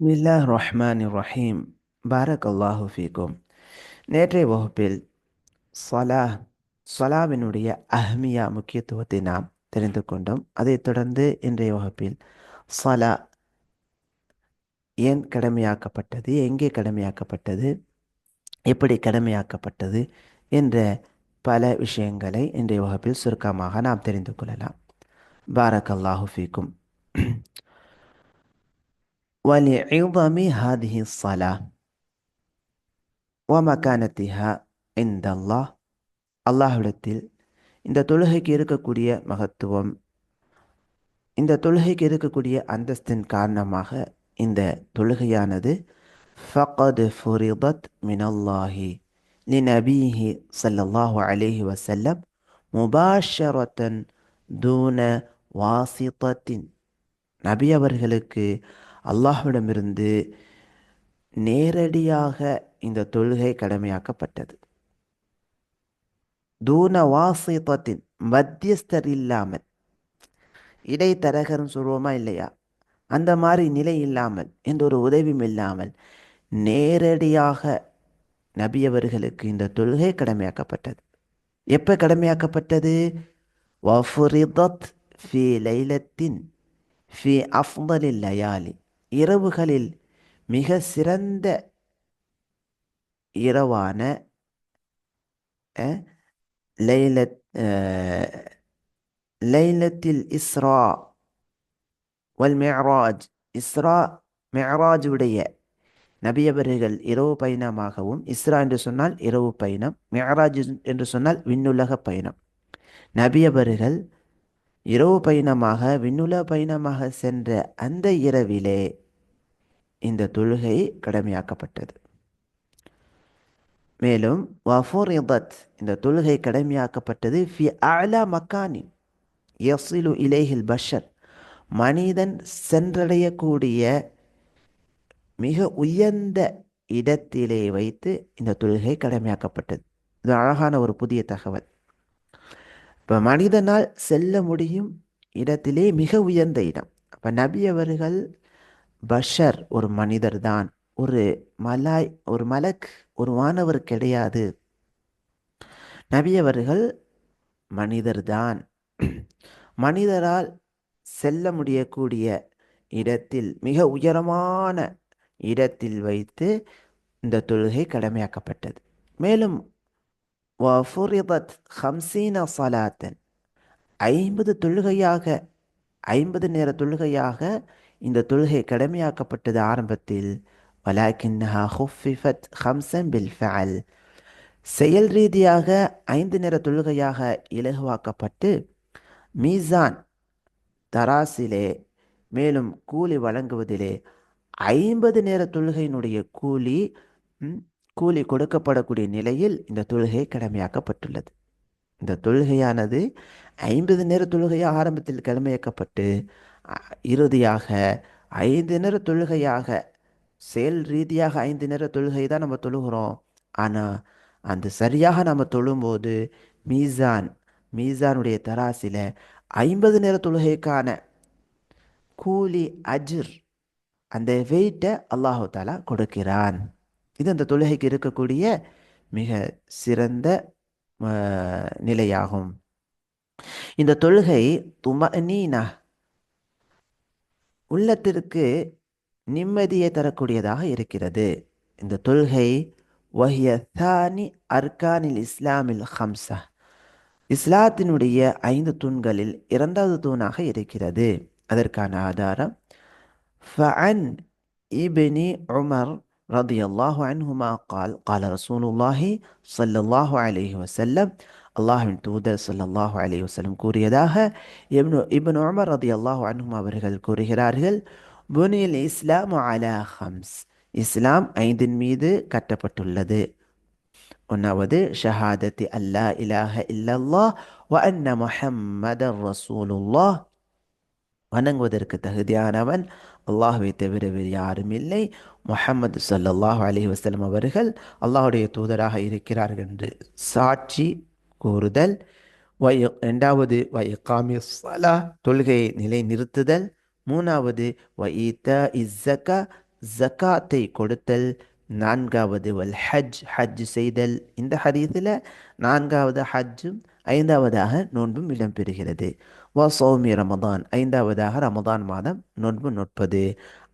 பிஸ்மில்லா Rahman Rahim Barack அல்லாஹு ஃபீக்கும் நேற்றைய வகுப்பில் சலா சலாவினுடைய அஹ்மியா முக்கியத்துவத்தை நாம் தெரிந்து கொண்டோம் அதைத் தொடர்ந்து இன்றைய வகுப்பில் சலா ஏன் கடமையாக்கப்பட்டது எங்கே கடமையாக்கப்பட்டது எப்படி கடமையாக்கப்பட்டது என்ற பல விஷயங்களை இன்றைய வகுப்பில் சுருக்கமாக நாம் தெரிந்து கொள்ளலாம் பாரக் அல்லாஹு ஃபீக்கும் ولعظم هذه الصلاة ومكانتها عند الله அல்லாஹ்விடத்தில் இந்த தொழுகைக்கு இருக்கக்கூடிய மகத்துவம் இந்த தொழுகைக்கு இருக்கக்கூடிய அந்தஸ்தின் காரணமாக இந்த தொழுகையானது ஃபகத் ஃபுரிதத் மினல்லாஹி லிநபீஹி ஸல்லல்லாஹு அலைஹி வஸல்லம் முபாஷரத்தன் தூன வாசித்தத்தின் நபி அவர்களுக்கு அல்லாஹ்விடமிருந்து நேரடியாக இந்த தொழுகை கடமையாக்கப்பட்டது. தூன வாசித்தத்தின் மத்தியஸ்தர் இல்லாமல் இடைத்தரகர்னு சொல்வோமா இல்லையா? அந்த மாதிரி நிலை இல்லாமல் எந்த ஒரு உதவியும் இல்லாமல் நேரடியாக நபி அவர்களுக்கு இந்த தொழுகை கடமையாக்கப்பட்டது. எப்போ கடமையாக்கப்பட்டது? வஃபுரிதத் ஃபி லைலத்தின் ஃபி அஃபலில் லயாலி. இரவுகளில் மிக சிறந்த இரவான லைலத் லைலத்தில் இஸ்ரா வல் மெஹராஜ் இஸ்ரா மெஹராஜுடைய நபியவர்கள் இரவு பயணமாகவும் இஸ்ரா என்று சொன்னால் இரவு பயணம் மெஹராஜ் என்று சொன்னால் விண்ணுலக பயணம். நபியவர்கள் இரவு பயணமாக விண்ணுல பயணமாக சென்ற அந்த இரவிலே இந்த தொழுகை கடமையாக்கப்பட்டது. மேலும் வஃபுரிதத் இந்த தொழுகை கடமையாக்கப்பட்டது ஃபி அலா மக்கானின் யசிலு இலேஹில் பஷர் மனிதன் சென்றடையக்கூடிய மிக உயர்ந்த இடத்திலே வைத்து இந்த தொழுகை கடமையாக்கப்பட்டது. இது அழகான ஒரு புதிய தகவல். இப்போ மனிதனால் செல்ல முடியும் இடத்திலே மிக உயர்ந்த இடம். அப்போ நபி அவர்கள் பஷர் ஒரு மனிதர் தான். ஒரு மலாய் ஒரு மலக் ஒரு வானவர் கிடையாது. நபி அவர்கள் மனிதர்தான் மனிதரால் செல்ல முடியக்கூடிய இடத்தில் மிக உயரமான இடத்தில் வைத்து இந்த தொழுகை கடமையாக்கப்பட்டது. மேலும் வஃபுரிதத் ஹம்சீன சலாத்தன் ஐம்பது தொழுகையாக ஐம்பது நேர தொழுகையாக இந்த தொழுகை கடமையாக்கப்பட்டது ஆரம்பத்தில். வலாக்கின்னஹா ஹுஃபிஃபத் ஹம்சன் பில் ஃபஅல் செயல் ரீதியாக ஐந்து நேர தொழுகையாக இலகுவாக்கப்பட்டு மீசான் தராசிலே மேலும் கூலி வழங்குவதிலே ஐம்பது நேர தொழுகையினுடைய கூலி கூலி கொடுக்கப்படக்கூடிய நிலையில் இந்த தொழுகை கடமையாக்கப்பட்டுள்ளது. இந்த தொழுகையானது ஐம்பது நேர தொழுகையாக ஆரம்பத்தில் கடமையாக்கப்பட்டு இறுதியாக ஐந்து நேர தொழுகையாக செயல் ரீதியாக ஐந்து நேர தொழுகை தான் நம்ம தொழுகிறோம். ஆனால் அந்த சரியாக நம்ம தொழும்போது மீசான் மீசானுடைய தராசில ஐம்பது நேர தொழுகைக்கான கூலி அஜிர் அந்த வெயிட்டை அல்லாஹு தாலா கொடுக்கிறான். இது அந்த தொழுகைக்கு இருக்கக்கூடிய மிக சிறந்த நிலையாகும். இந்த தொழுகை துமனீனா உள்ளத்திற்கு நிம்மதியை தரக்கூடியதாக இருக்கிறது. இந்த தொழுகை வஹிய தானி அர்கானில் இஸ்லாமில் ஹம்சா. இஸ்லாத்தினுடைய ஐந்து தூண்களில் இரண்டாவது தூணாக இருக்கிறது. அதற்கான ஆதாரம் ஃபஅன் இபினி உமர் رضي الله عنهما قال قال رسول الله صلى الله عليه وسلم அல்லாஹின் தூதர் சல்லாஹூ அலி வசலம் கூறியதாக இப்னு இப்னு உமர் ரதி அல்லாஹு அன்ஹும் அவர்கள் கூறுகிறார்கள் புனில் இஸ்லாம் அலா ஹம்ஸ் இஸ்லாம் ஐந்தின் மீது கட்டப்பட்டுள்ளது ஒன்றாவது ஷஹாதத்தி அல்லா இலாஹ இல்லல்லாஹ் வ அன்ன முஹம்மதர் ரசூலுல்லாஹ் வணங்குவதற்கு தகுதியானவன் அல்லாஹுவை தவிர வேறு யாரும் இல்லை. முஹம்மது சல்லாஹு அலி வசலம் அவர்கள் அல்லாஹுடைய தூதராக இருக்கிறார்கள் என்று சாட்சி கூறுதல். வய ரெண்டாவது வயக்காமி சலா தொழுகையை நிலை நிறுத்துதல் மூணாவது வ ஈத்த இஸ்ஸக்கா ஜக்காத்தை கொடுத்தல். நான்காவது வல் ஹஜ் ஹஜ் செய்தல். இந்த ஹதீஸில் நான்காவது ஹஜ்ஜும் ஐந்தாவதாக நோன்பும் இடம்பெறுகிறது. வ சௌமி ரமதான் ஐந்தாவதாக ரமதான் மாதம் நோன்பு நோட்பது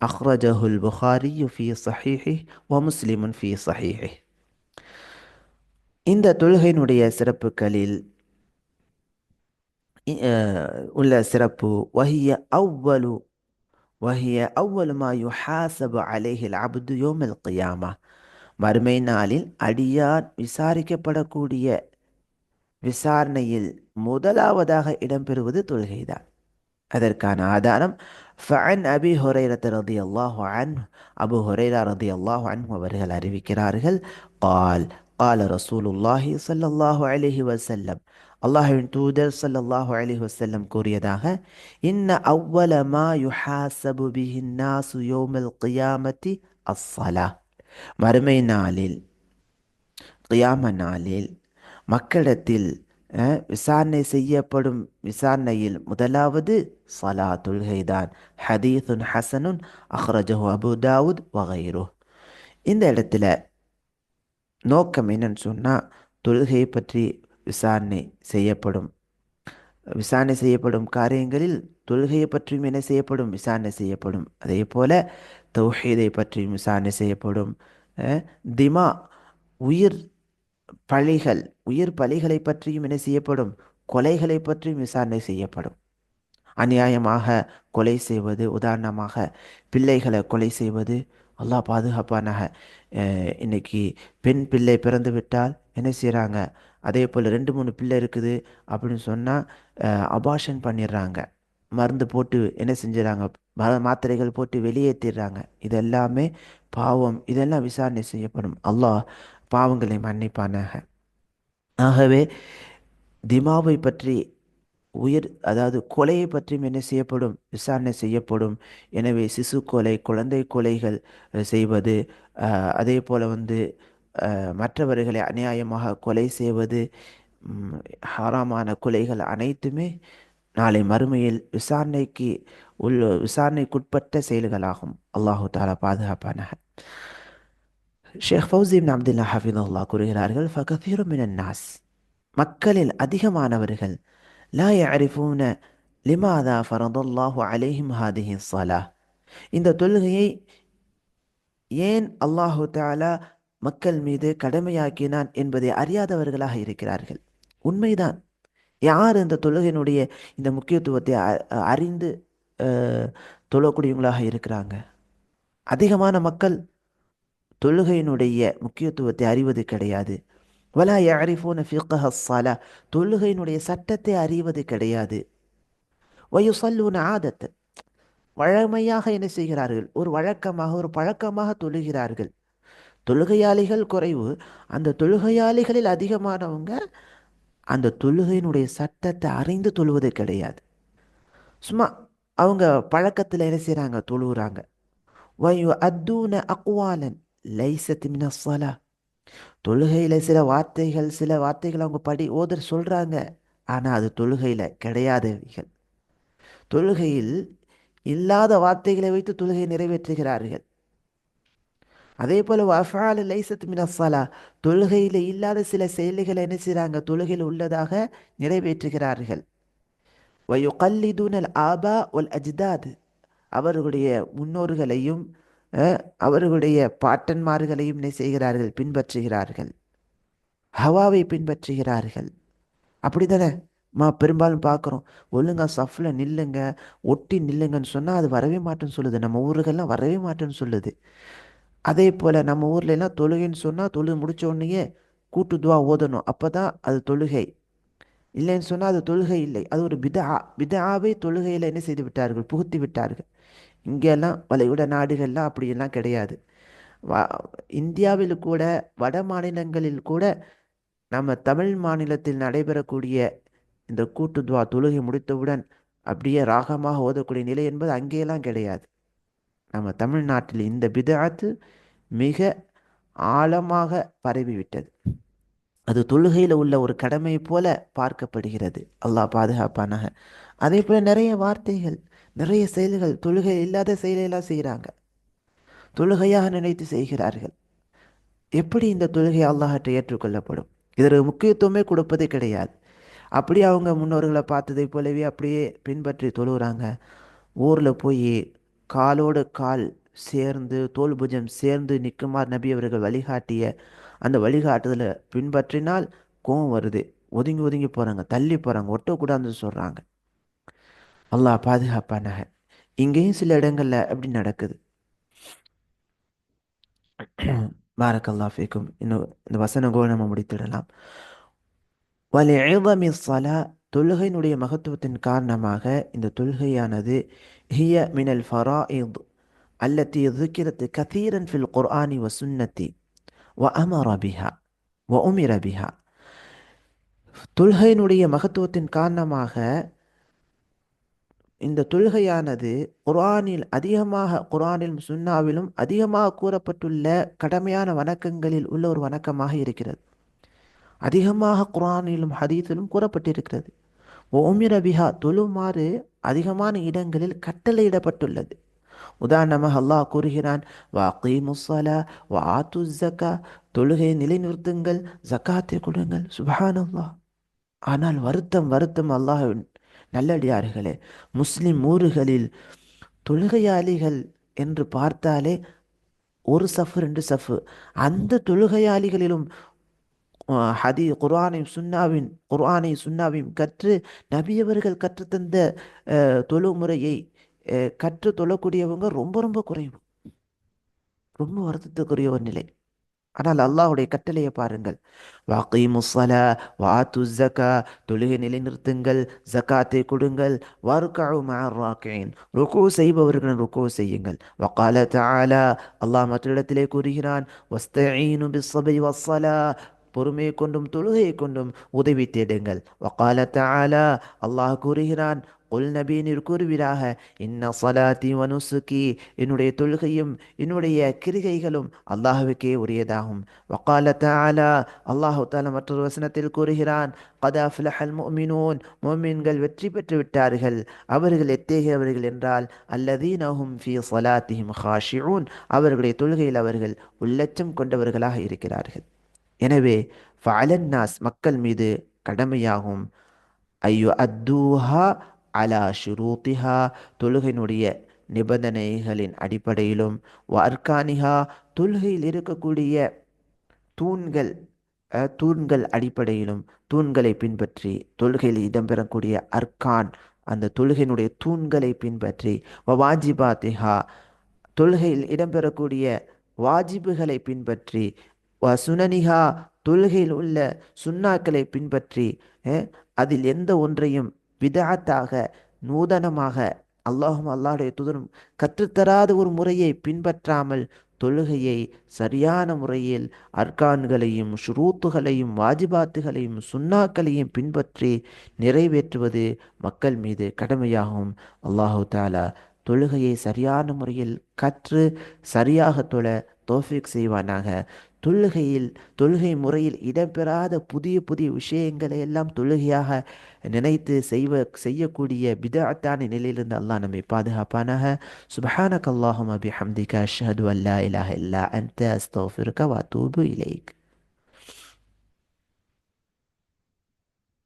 அஹ்ரஜஹுல் புகாரி ஃபி சஹீஹி வ முஸ்லிமுன் ஃபி சஹீஹி இந்த தொழுகையினுடைய சிறப்புகளில் உள்ள சிறப்பு வஹிய அவ்வலு வஹிய அவ்வலு மா யுஹாசபு அலைஹில் அப்து யோமல் கியாமா மறுமை நாளில் அடியார் விசாரிக்கப்படக்கூடிய விசாரணையில் முதலாவதாக இடம்பெறுவது தொழுகைதான் அதற்கான ஆதாரம் ஃபஅன் அபி ஹொரைரத் ரதி அல்லாஹு அன் அபு ஹொரைரா ரதி அல்லாஹு அன் அவர்கள் அறிவிக்கிறார்கள் கால் கால ரசூலுல்லாஹி சல்லாஹு அலிஹி வசல்லம் அல்லாஹுவின் தூதர் சல்லாஹு அலிஹி வசல்லம் கூறியதாக இன்ன அவ்வல மா யுஹாசபு பிஹின் நாசு யோமல் கியாமத்தி அஸ்ஸலா மறுமை நாளில் கியாம நாளில் மக்களிடத்தில் விசாரணை செய்யப்படும் விசாரணையில் முதலாவது சலா தொல்கைதான் ஹதீசுன் ஹசனுன் அஹ்ரஜஹு அபு தாவூத் வகைரு இந்த இடத்துல நோக்கம் என்னன்னு சொன்னால் தொழுகையை பற்றி விசாரணை செய்யப்படும். விசாரணை செய்யப்படும் காரியங்களில் தொழுகையை பற்றியும் என்ன செய்யப்படும்? விசாரணை செய்யப்படும். அதே போல் தௌஹீதை பற்றியும் விசாரணை செய்யப்படும். திமா உயிர் பழிகள் உயிர் பழிகளை பற்றியும் என்ன செய்யப்படும்? கொலைகளை பற்றியும் விசாரணை செய்யப்படும். அநியாயமாக கொலை செய்வது உதாரணமாக பிள்ளைகளை கொலை செய்வது அல்லாஹ் பாதுகாப்பானாக. இன்னைக்கு பெண் பிள்ளை பிறந்து விட்டால் என்ன செய்கிறாங்க அதே போல் ரெண்டு மூணு பிள்ளை இருக்குது அப்படின்னு சொன்னால் அபாஷன் பண்ணிடுறாங்க. மருந்து போட்டு என்ன செஞ்சிடறாங்க மாத்திரைகள் போட்டு வெளியேற்றிடுறாங்க இதெல்லாமே பாவம். இதெல்லாம் விசாரணை செய்யப்படும். அல்லாஹ் பாவங்களை மன்னிப்பானாக. ஆகவே திமாவை பற்றி உயிர் அதாவது கொலையை பற்றியும் என்ன செய்யப்படும்? விசாரணை செய்யப்படும். எனவே சிசு கொலை குழந்தை கொலைகள் செய்வது அதே போல் வந்து மற்றவர்களை அநியாயமாக கொலை செய்வது ஹாராமான கொலைகள் அனைத்துமே நாளை மறுமையில் விசாரணைக்கு உள்ள விசாரணைக்குட்பட்ட செயல்களாகும். அல்லாஹு தாலா பாதுகாப்பான ஷேக் ஃபவுசிம் அப்துல்லா ஹஃபிதுல்லா கூறுகிறார்கள் ஃபகதீரு மினன் நாஸ் மக்களில் அதிகமானவர்கள் லா யரிஃபூன லிமாதா ஃபரதுல்லாஹு அலேஹிம் ஹாதிஹி சலா இந்த தொழுகையை ஏன் அல்லாஹு தாலா மக்கள் மீது கடமையாக்கினான் என்பதை அறியாதவர்களாக இருக்கிறார்கள் உண்மைதான் யார் இந்த தொழுகையினுடைய இந்த முக்கியத்துவத்தை அறிந்து தொழக்கூடியவங்களாக இருக்கிறாங்க அதிகமான மக்கள் தொழுகையினுடைய முக்கியத்துவத்தை அறிவது கிடையாது. வலா யாரிஃபோன ஃபிகஹ தொழுகையினுடைய சட்டத்தை அறிவது கிடையாது. வயுசல்லூன் ஆதத்து வழமையாக என்ன செய்கிறார்கள்? ஒரு வழக்கமாக ஒரு பழக்கமாக தொழுகிறார்கள். தொழுகையாளிகள் குறைவு. அந்த தொழுகையாளிகளில் அதிகமானவங்க அந்த தொழுகையினுடைய சட்டத்தை அறிந்து தொழுவது கிடையாது. சும்மா அவங்க பழக்கத்தில் என்ன செய்கிறாங்க தொழுகிறாங்க வயு அத்தூன அக்வாலன் லைசத்து மினஸ்ஸலா தொழுகையில் சில வார்த்தைகள் சில வார்த்தைகள் அவங்க படி ஓதர் சொல்கிறாங்க ஆனால் அது தொழுகையில் கிடையாதவைகள் தொழுகையில் இல்லாத வார்த்தைகளை வைத்து தொழுகையை நிறைவேற்றுகிறார்கள். அதே போல் வஃபால் லைசத் மினஸ்ஸலா தொழுகையில் இல்லாத சில செயல்களை என்ன செய்கிறாங்க தொழுகையில் உள்ளதாக நிறைவேற்றுகிறார்கள். வயுகல்லிதுனல் ஆபா ஒல் அஜ்தாத். அவர்களுடைய முன்னோர்களையும் அவர்களுடைய பாட்டன்மார்களையும் என்ன செய்கிறார்கள்? பின்பற்றுகிறார்கள். ஹவாவை பின்பற்றுகிறார்கள். அப்படி தானே மா பெரும்பாலும் பார்க்குறோம். ஒழுங்கா சஃப்ல நில்லுங்க ஒட்டி நில்லுங்கன்னு சொன்னால் அது வரவே மாட்டேன்னு சொல்லுது. நம்ம ஊர்கள்லாம் வரவே மாட்டேன்னு சொல்லுது. அதே போல் நம்ம ஊர்ல எல்லாம் தொழுகைன்னு சொன்னால் தொழுகை முடிச்ச உடனேயே கூட்டு துவா ஓதணும். அப்போ தான் அது தொழுகை. இல்லைன்னு சொன்னால் அது தொழுகை இல்லை. அது ஒரு பிதா பிதாவை தொழுகையில் என்ன செய்து விட்டார்கள்? புகுத்தி விட்டார்கள். இங்கெல்லாம் வளைகுட நாடுகள்லாம் அப்படியெல்லாம் கிடையாது. வா இந்தியாவில் கூட வட மாநிலங்களில் கூட நம்ம தமிழ் மாநிலத்தில் நடைபெறக்கூடிய இந்த கூட்டுத்வா தொழுகை முடித்தவுடன் அப்படியே ராகமாக ஓதக்கூடிய நிலை என்பது அங்கேயெல்லாம் கிடையாது. நம்ம தமிழ்நாட்டில் இந்த பிதாத்து மிக ஆழமாக பரவிவிட்டது. அது தொழுகையில் உள்ள ஒரு கடமை போல பார்க்கப்படுகிறது. அல்லாஹ் பாதுகாப்பானாக. அதே போல் நிறைய வார்த்தைகள் நிறைய செயல்கள் தொழுகை இல்லாத செயலெல்லாம் செய்கிறாங்க தொழுகையாக நினைத்து செய்கிறார்கள். எப்படி இந்த தொழுகை அல்லாஹற்றை ஏற்றுக்கொள்ளப்படும்? இதற்கு முக்கியத்துவமே கொடுப்பதே கிடையாது. அப்படி அவங்க முன்னோர்களை பார்த்ததை போலவே அப்படியே பின்பற்றி தொழுகிறாங்க. ஊரில் போய் காலோடு கால் சேர்ந்து தோல் புஜம் சேர்ந்து நிற்குமார் நபி அவர்கள் வழிகாட்டிய அந்த வழிகாட்டுதலை பின்பற்றினால் கோவம் வருது. ஒதுங்கி ஒதுங்கி போகிறாங்க தள்ளி போகிறாங்க ஒட்டக்கூடாதுன்னு சொல்கிறாங்க அல்லாஹ் பாதுகாப்பானாக. இங்கேயும் சில இடங்களில் அப்படி நடக்குது. பாரக்கல்லா ஃபேக்கும். இன்னும் இந்த வசனங்கோ நம்ம முடித்திடலாம். வலி எழுதமி சலா தொழுகையினுடைய மகத்துவத்தின் காரணமாக இந்த தொழுகையானது ஹிய மினல் ஃபரா இத் அல்லத்தி இருக்கிறது கதீரன் ஃபில் குர்ஆனி வ சுன்னத்தி வ அமர பிஹா வ உமிர பிஹா தொழுகையினுடைய மகத்துவத்தின் காரணமாக இந்த தொழுகையானது குர்ஆனில் அதிகமாக குர்ஆனில் சுன்னாவிலும் அதிகமாக கூறப்பட்டுள்ள கடமையான வணக்கங்களில் உள்ள ஒரு வணக்கமாக இருக்கிறது. அதிகமாக குர்ஆனிலும் ஹதீஸிலும் கூறப்பட்டிருக்கிறது. ஓமிர பிஹா தொழுமாறு அதிகமான இடங்களில் கட்டளையிடப்பட்டுள்ளது. உதாரணமாக அல்லாஹ் கூறுகிறான் வாக்கீமுஸ்ஸலா வாத்து ஜக்கா தொழுகையை நிலைநிறுத்துங்கள் ஜக்காத்தை கொடுங்கள் சுபஹானல்லாஹ். ஆனால் வருத்தம் வருத்தம் அல்லாஹ்வின் நல்லடியார்களே முஸ்லிம் ஊர்களில் தொழுகையாளிகள் என்று பார்த்தாலே ஒரு சஃப் ரெண்டு சஃப். அந்த தொழுகையாளிகளிலும் ஹதி குர்ஆனை சுன்னாவின் குர்ஆனை சுன்னாவையும் கற்று நபியவர்கள் கற்றுத்தந்த அஹ், தொழுமுறையை கற்று தொழக்கூடியவங்க ரொம்ப ரொம்ப குறைவு. ரொம்ப வருத்தத்துக்குரிய ஒரு நிலை. ஆனால் அல்லாஹுடைய கட்டளையை பாருங்கள். வாக்கீமுஸ்ஸலா வாத்து ஜக்கா தொழுகை நிலைநிறுத்துங்கள் ஜக்காத்தை கொடுங்கள் வாருக்காவு ருக்கோ ருக்கு ருக்கோ செய்யுங்கள். வக்கால தாலா அல்லாஹ் மற்ற இடத்திலே கூறுகிறான் வஸ்தீனு பிஸ்ஸபரி வசலா பொறுமையை கொண்டும் தொழுகையை கொண்டும் உதவி தேடுங்கள். வக்கால தாலா அல்லாஹ் கூறுகிறான் உல் நபி நீர் கூறுவீராக இன்ன சலாத்தி வனுசுக்கி என்னுடைய தொழுகையும் என்னுடைய கிரிகைகளும் அல்லாஹுவுக்கே உரியதாகும். வக்கால தாலா அல்லாஹு தாலா மற்றொரு வசனத்தில் கூறுகிறான் கதா ஃபிலஹல் மோமினோன் மோமின்கள் வெற்றி பெற்று விட்டார்கள். அவர்கள் எத்தேகியவர்கள் என்றால் அல்லதீனஹும் ஃபி சலாத்திஹிம் ஹாஷிஊன். அவர்களுடைய தொழுகையில் அவர்கள் உள்ளச்சம் கொண்டவர்களாக இருக்கிறார்கள். எனவே ஃபஅலன் நாஸ் மக்கள் மீது கடமையாகும். ஐயோ அத்தூஹா அலா ஷுரூத்திஹா தொழுகையினுடைய நிபந்தனைகளின் அடிப்படையிலும் வ அர்கானிஹா தொழுகையில் இருக்கக்கூடிய தூண்கள் தூண்கள் அடிப்படையிலும் தூண்களை பின்பற்றி தொழுகையில் இடம்பெறக்கூடிய அர்கான் அந்த தொழுகையினுடைய தூண்களை பின்பற்றி வ வாஜிபாத்திஹா தொழுகையில் இடம்பெறக்கூடிய வாஜிபுகளை பின்பற்றி வ சுனனிஹா தொழுகையில் உள்ள சுண்ணாக்களை பின்பற்றி அதில் எந்த ஒன்றையும் விதாத்தாக நூதனமாக. அல்லாஹும் அல்லாஹுடைய தூதரும் கற்றுத்தராத ஒரு முறையை பின்பற்றாமல் தொழுகையை சரியான முறையில் அர்கான்களையும் ஷுரூத்துகளையும் வாஜிபாத்துகளையும் சுண்ணாக்களையும் பின்பற்றி நிறைவேற்றுவது மக்கள் மீது கடமையாகும். அல்லாஹு தாலா தொழுகையை சரியான முறையில் கற்று சரியாக தொழ தோஃபிக் செய்வானாக. தொழுகையில் தொழுகை முறையில் இடம்பெறாத புதிய புதிய விஷயங்களை எல்லாம் தொழுகையாக நினைத்து செய்வ செய்யக்கூடிய விதத்தான நிலையிலிருந்து அல்லாஹ் நம்மை பாதுகாப்பானாக. சுபஹானக அபி ஹம்திகா ஷஹது அல்லா இலாஹ இல்லா அன்த அஸ்தக்ஃபிருக இலேக்.